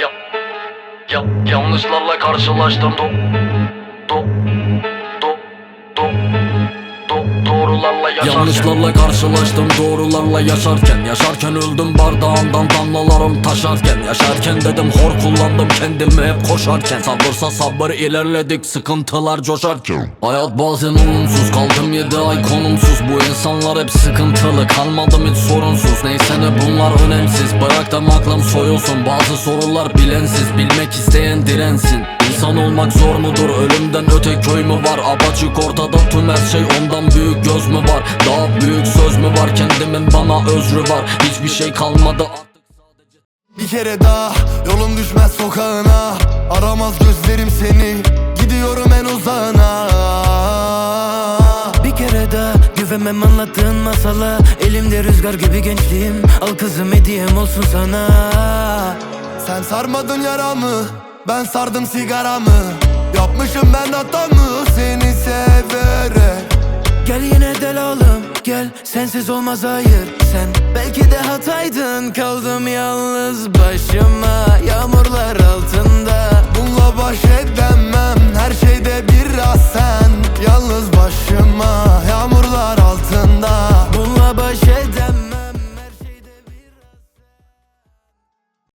Ya, ya, yanlışlarla karşılaştım. Do, do, doğrularla yaşarken. Yanlışlarla karşılaştım doğrularla yaşarken. Yaşarken öldüm bardağımdan damlalarım taşarken. Yaşarken dedim hor kullandım kendimi hep koşarken. Sabırsa sabır ilerledik sıkıntılar coşarken. Hayat bazen olumsuz kaldım yedi ay konumsuz. Bu insanlar hep sıkıntılı kalmadım hiç sorunsuz. Neyse ne bunlar önemsiz. Bıraktım aklım soyulsun. Bazı sorular bilensiz bilmek isteyen dirensin İnsan olmak zor mudur? Ölümden öte köy mü var? Apaçık ortada tüm her şey ondan büyük göz mü var? Daha büyük söz mü var? Kendimin bana özrü var. Hiçbir şey kalmadı. Bir kere daha yolum düşmez sokağına. Aramaz gözlerim seni. Gidiyorum en uzağına. Bir kere daha güvenmem anlattığın masala. Elimde rüzgar gibi gençliğim. Al kızım hediyem olsun sana. Sen sarmadın yaramı Ben sardım sigaramı. Yapmışım ben hatamı Seni severek. Gel yine del oğlum gel. Sensiz olmaz hayır sen. Belki de hataydın kaldım yalnız başıma